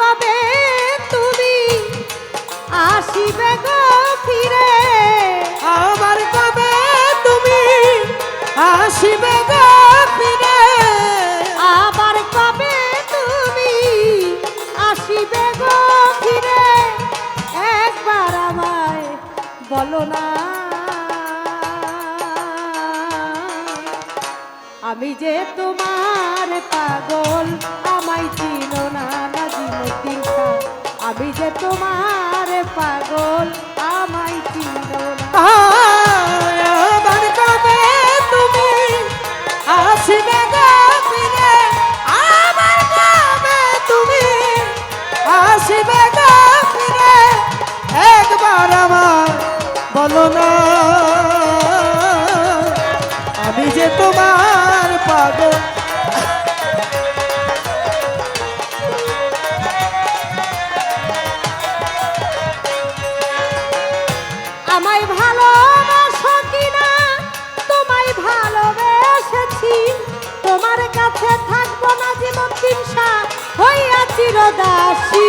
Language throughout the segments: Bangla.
কবে তুমি আসিবে গো ফিরে? আমার কবে তুমি আসিবে গো ফিরে? আবার কবে তুমি আসিবে গো ফিরে? একবার আমায় বলো না। আমি যে তোমার পাগল আমায় চিনো না না আমি যে তোমার পাগল কাছে থাকব না জীবন হইয়া চিরদাসী।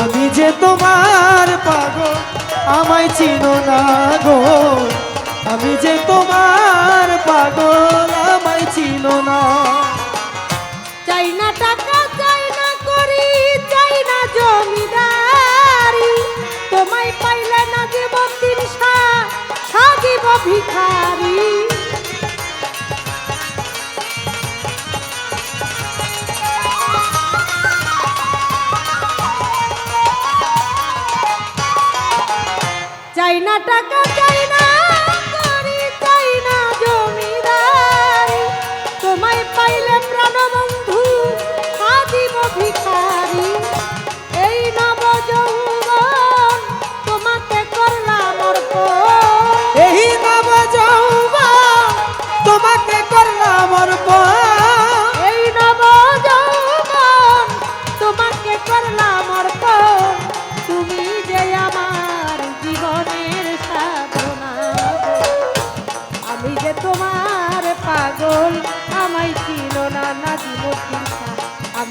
আমি যে তোমার পাগল, আমায় চিনো না গো। আমি যে তোমার পাগল, আমায় চিনো না। চাই না টাকা, চাই না করি, চাই না জমিদারি। তোমায় পাইলে না জীবন দিন সাজিব ভিখারি। টাকা চাই।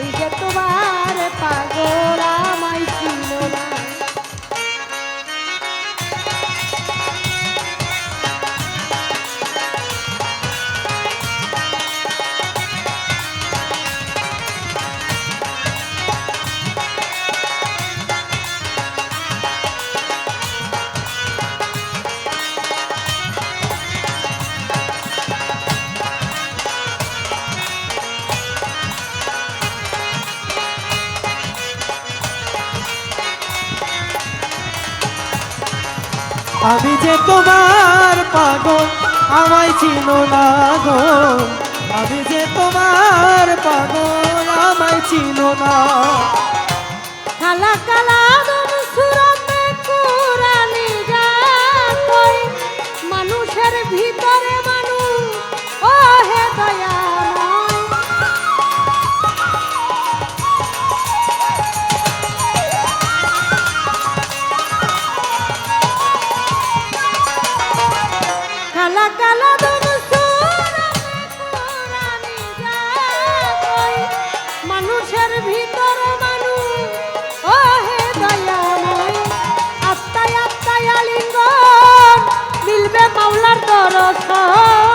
আমি যে আমি যে তোমার পাগল, আমায় চিন না আমি যে তোমার পাগল, আমায় চিনো না। কালা কালা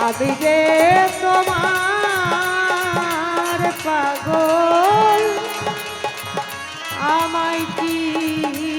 আমি যে তোমার পাগল আমায় চিনো